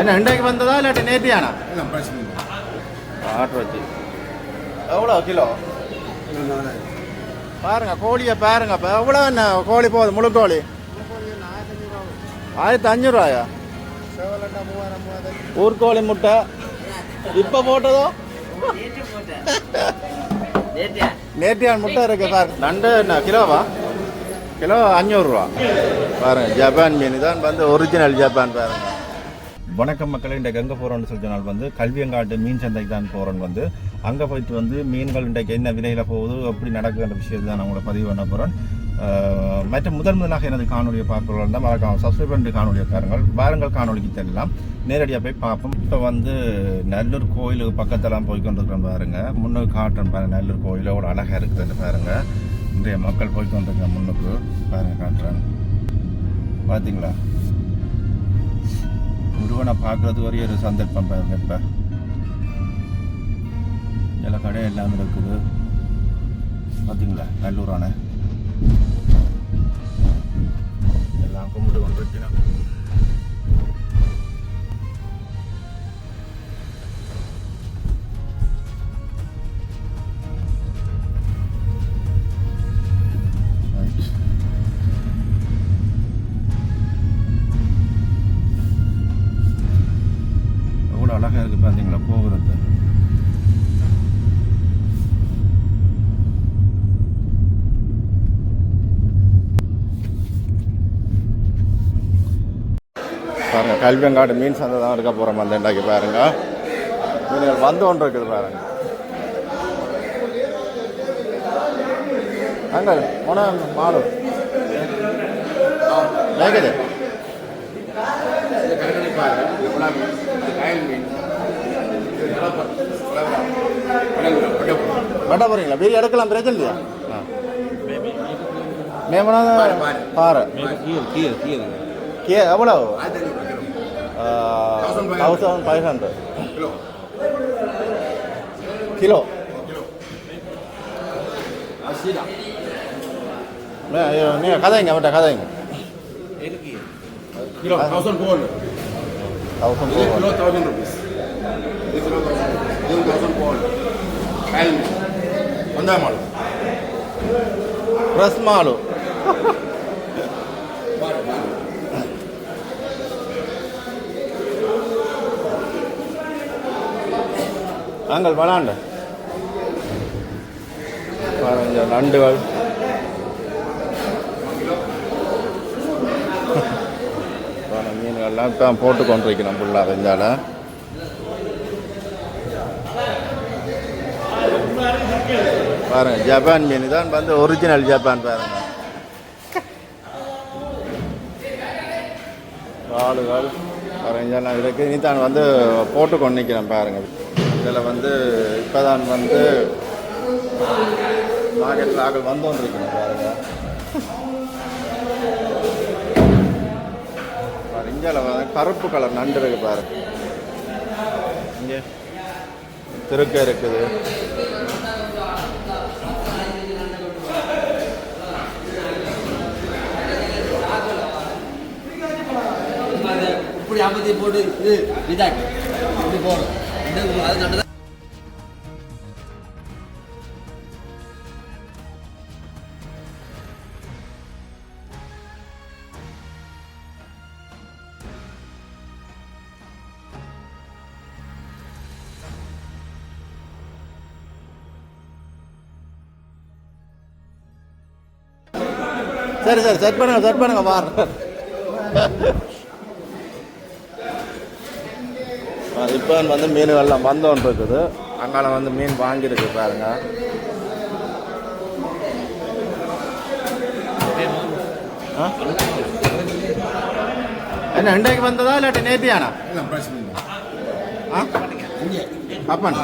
என்ன இன்றைக்கு வந்ததா இல்லாட்டி நேற்றியானா ஆட்டு வச்சு. எவ்வளோ கிலோ? பாருங்க கோழியை பாருங்க இப்போ எவ்வளோ என்ன கோழி போகுது முழு கோழி? ஆயிரத்தி அஞ்சூறுவாயா ஊர்கோழி முட்டை. இப்போ போட்டதோ? நேத்தியான் முட்டை இருக்கு பாருங்க. நண்டு என்ன கிலோவா? கிலோ அஞ்சூறுரூவா பாருங்க ஜப்பான் மீன். தான் வந்து ஒரிஜினல் ஜப்பான் பாருங்க. வணக்கம் மக்களே இன்றைக்கு எங்கே போகிறோம்னு சொல்லிட்ட நாள் வந்து கல்வியங்காட்டு மீன் சந்தைக்கு தான் போகிறோன்னு வந்து அங்கே போயிட்டு வந்து மீன்கள் இன்றைக்கு என்ன விலையில் போகுது எப்படி நடக்குதுன்ற விஷயத்தை தான் நான் உங்களை பதிவு பண்ண போகிறேன் மற்ற முதல் முதலாக எனது காணொலியை பார்க்குறவர்கள் தான் மறக்காம சப்ஸ்கிரைப் பண்ணி காணொலியை பாருங்கள். வாருங்கள் காணொலிக்கு தெரியலாம் நேரடியாக போய் பார்ப்போம். இப்போ வந்து நல்லூர் கோயிலுக்கு பக்கத்தெல்லாம் போய் கொண்டிருக்கிறோம் பாருங்கள் முன்னுக்கு காட்டுறேன் பாருங்க நல்லூர் கோயில் அழகாக இருக்குதுன்னு பாருங்கள் இன்றைய மக்கள் போய் கொண்டிருக்க முன்னுக்கு. பாருங்கள் காட்டுறேன். பார்த்தீங்களா முருகனை பார்க்கறது ஒரே ஒரு சந்தர்ப்பம் பாருங்க இப்போ எல்லா கடை எல்லாம் இருக்குது. பார்த்தீங்களா நல்லூர் அணை எல்லாம் கும்பிட்டு கொண்டிருக்கணும் பாருங்க கல்வியங்காடு மீன் சந்தை தான் இருக்க போகிறோம் அந்த இண்டாக்கி பாருங்க. மீன்கள் வந்து ஒன்று இருக்குது பாருங்க. அங்கே போன மாடு. மேய்க்குது வெட்ட போறீங்களா? பெரிய எடுக்கலாம் பிரச்சனை இல்லையா? மேமனா பாறை கே எவ்வளோ தௌசண்ட் ஃபைவ் ஹண்ட்ரட் கிலோ நீங்கள் கதைங்க அவட்ட கதைங்க கிலோ தௌசண்ட் ஃபோர் தௌசண்ட் இது கிலோ தௌசண்ட் ருபீஸ் இது கிலோ தௌசண்ட் இது தௌசண்ட் ஃபோர் காயல் வந்தா மாடு ஃப்ரெஷ் மாலு நாங்கள் விளாண்டு பாருங்க நண்டுகள். மீன்கள்லாம் இப்போ போட்டு கொண்டிருக்கணும் ஃபுல்லாக வெஞ்சால. பாருங்க ஜப்பான் மீன். தான் வந்து ஒரிஜினல் ஜப்பான் பாருங்க. ஆளுகள் பாருங்க இருக்கு. இனி தான் வந்து போட்டு கொண்டு நிற்கிறேன் பாருங்க. இதில் வந்து இப்போ தான் வந்து மார்க்கெட்டில் ஆக்கள் வந்து கொண்டிருக்கணும் பாருங்க. இந்தியாவில் கருப்பு கலர் நண்டு இருக்கு பாருங்க இங்கே திருக்க இருக்குது. இப்படி ஐம்பத்தி போட்டு இது இதாக்கி இப்படி போகிறோம் அது சரி சார் செட் பண்ணுங்க செட் பண்ணுங்க பாருங்க இப்போ வந்து மீன்கள்லாம் வந்தோன் இருக்குது அங்கால வந்து மீன் வாங்கியிருக்கு பாருங்க? என்ன இன்றைக்கு வந்ததா இல்லாட்டி நேத்தியானா? அப்பன்.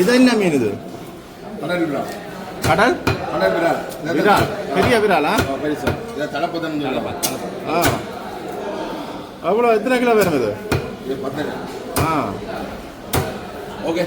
இது என்ன மீன் இது? கடல் கடல்? அண்ணன் விரால். விரால். பெரிய விராலா? பெருசா இதை தலப்பு தான் ஆ. அவ்வளோ எத்தனை கிலோ வேணும் இது? ஆ. ஓகே.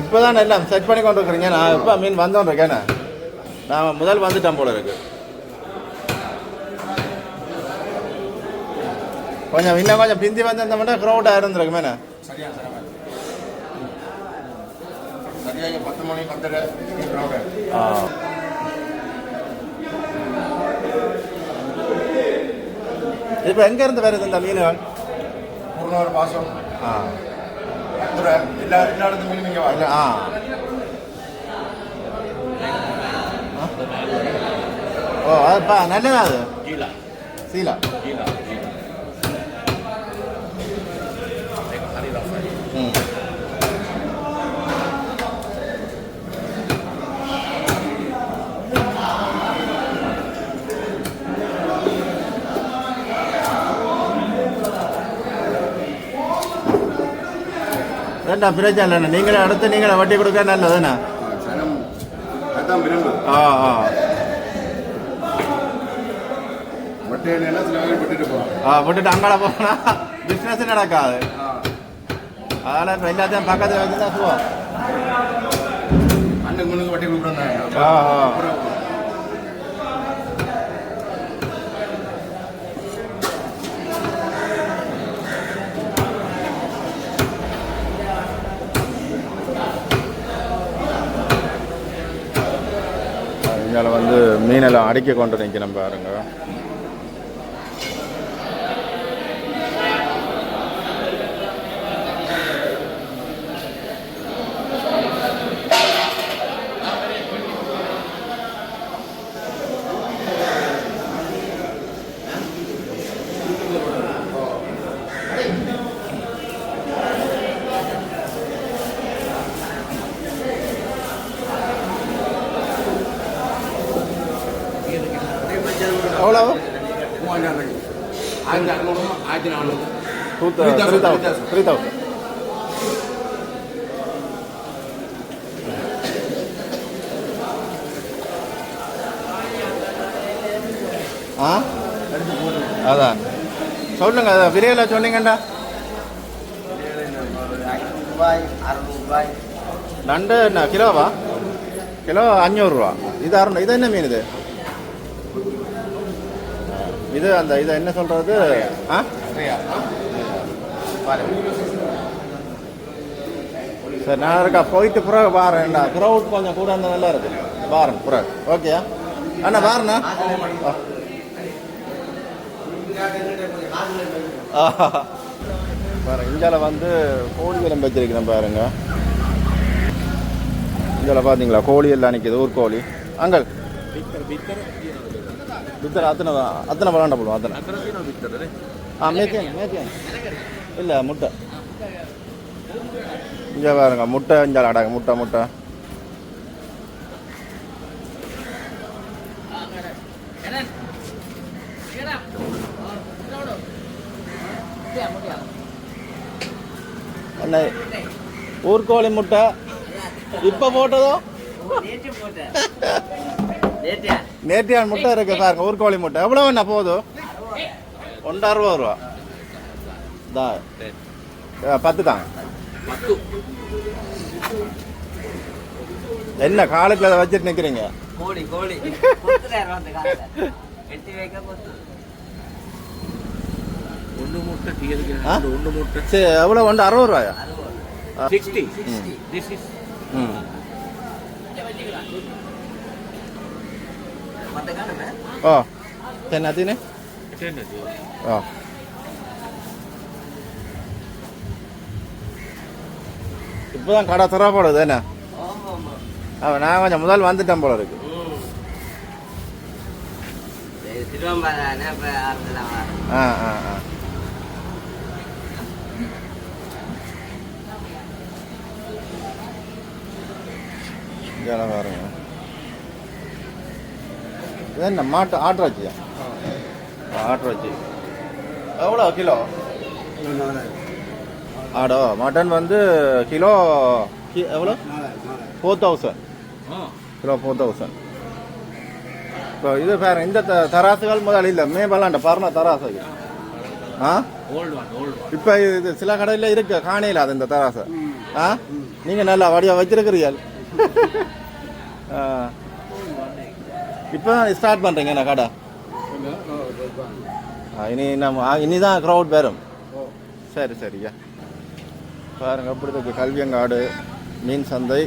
இப்போ தான் எல்லாம் செட் பண்ணி கொண்டு இருக்கிறீங்க நான் இப்போ மீன் வந்தோன்னு இருக்கேனே நான் முதல் வந்துட்டேன் போல இருக்கு. கொஞ்சம் இன்னும் கொஞ்சம் பிந்தி வந்திருந்த மட்டும் க்ரௌடாக இருந்திருக்கு மேலே சரியா சரியா சரியாக பத்து மணி பத்தரை. ஆ இப்போ எங்கேருந்து வருது இந்த மீன்கள்? பாசம். ஆ. மதுரை எல்லா எல்லா இடத்துல மீன் இங்கே இல்ல, வாங்க ஆ ஓ அதுப்பா நல்லதா அது சீலா ம் வேண்டாம் பிரச்சனை இல்லைண்ணா நீங்களே அடுத்து நீங்களே வட்டி கொடுக்க நல்லதுண்ணா ஆ ஆ. ஆ விட்டுட்டு அங்கால போனா பிஸ்னஸ் நடக்காது. அதனால் இப்போ எல்லாத்தையும் பக்கத்தில் வச்சு தான். அண்ணுக்கு முன்னுக்கு வட்டி கொடுக்குறாங்க ஆ வந்து மீனெல்லாம் அடிக்க கொண்டு நிற்கணும் பாருங்க. எவ்வளோ மூவாயிரம் ரூபாய்க்கு ஆயிரத்தி அறுநூறு ஆயிரத்தி நானூறு two three thousand thousand. Three thousand ஆ? அதான். சொல்லுங்க அதை விரைவில் சொன்னீங்கண்டா. நண்டு என்ன கிலோவா? கிலோ அஞ்சூறுரூவா. இது அறுநூறு இது என்ன மீன் இது? இது அந்த இது என்ன சொல்கிறது ஆ? சரி நான் இருக்கா? போயிட்டு பிறகு பாருங்கண்ணா க்ரௌட் கொஞ்சம் கூட இருந்தால் நல்லா இருக்கு பாருங்க பிறகு. ஓகே அண்ணா பாருண்ணா பாரு இந்தியாவில் வந்து கோழி விளம்பு வச்சிருக்கிறேன் பாருங்க. இந்தியாவில் பார்த்தீங்களா கோழி எல்லாம் நிற்கிது ஊர் கோழி பித்தர் பித்தர் அத்தனை தான் அத்தனை பலாண்ட போடுவோம் அத்தனை ஆ மேத்தியன் மேத்தியன் இல்லை முட்டை இங்கே பாருங்க முட்டை இங்கே அடங்க முட்டை முட்டை என்ன ஊர்கோழி முட்டை இப்போ போட்டதோ நேற்றியான் முட்டை இருக்கு பாருங்க ஊர்கோழி முட்டை. எவ்வளோ என்ன போதும் ஒன்று அறுபது ரூபா. தா ஆ, பத்து. தாங்க என்ன காலுக்கு அதை வச்சுட்டு நிற்கிறீங்க கோழி கோழி. ஒன்று முட்டை? ஒன்று முட்டை. சரி எவ்வளோ ஒன்று அறுபது ரூபாயா? அறுபது. சிக்ஸ்டி திஸ் இஸ் ம். மற்ற காலமே ஓ சரி நத்தினே ஓ இப்போ தான் கடை திறப்படுது என்ன? அவன் நான் கொஞ்சம் முதல் வந்துட்டேன் போல இருக்கு. ஆ ஆ ஆ. இதெல்லாம் பாருங்க. என்ன மாட்டு ஆட்டுறாச்சியா ஆட்டுறாச்சி எவ்வளோ கிலோ? ஆடோ மட்டன் வந்து கிலோ எவ்வளோ? Four thousand kilo four thousand இப்போ இது பாருங்க இந்த தராசுகள் முதல் இல்லை மேபலாண்ட பரண தராசுகள் ஆ? ஓல்டு ஒன் ஓல்டு ஒன் இப்போ இது சில கடையில் இருக்கு காணையில் அது இந்த தராசு. ஆ? நீங்கள் நல்லா வடிவா வச்சிருக்கிறீர்கள். இப்போ ஸ்டார்ட் பண்ணுறீங்க என்ன கடை இனி நம்ம இனி தான் க்ரௌட் வரும் சரி சரியா பாருங்க அப்படி இருக்கு கல்வியங்காடு மீன் சந்தை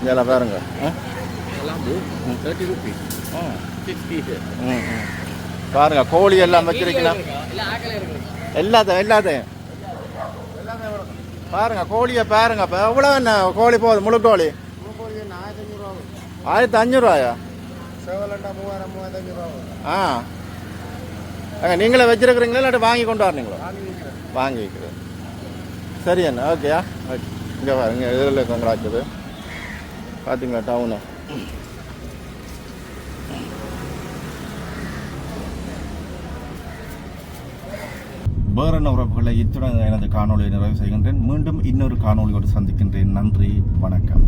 இதெல்லாம் பாருங்க ஆ? Lambu, 30 rupees. ஆ. 60 here. ம், ம். பாருங்க கோழி எல்லாம் வச்சிருக்கீங்களா எல்லாத்தையும் எல்லாத்தையும் பாருங்க கோழியை பாருங்க இப்போ எவ்வளோ என்ன கோழி போகுது முழு கோழி ஆயிரத்தி அஞ்சூறுவாயா ஆ ஏங்க நீங்களே வச்சிருக்கிறீங்களா இல்லாட்டி வாங்கி கொண்டு வரீங்களா வாங்கி வைக்கிறேன் சரி அண்ணா ஓகேயா ஓகே இங்கே பாருங்க இதில் கங்கராச்சது பார்த்தீங்களா டவுனு வேற என்ன உறவுகளை இத்துடன் எனது காணொலியை நிறைவு செய்கின்றேன் மீண்டும் இன்னொரு காணொலியோடு சந்திக்கின்றேன் நன்றி வணக்கம்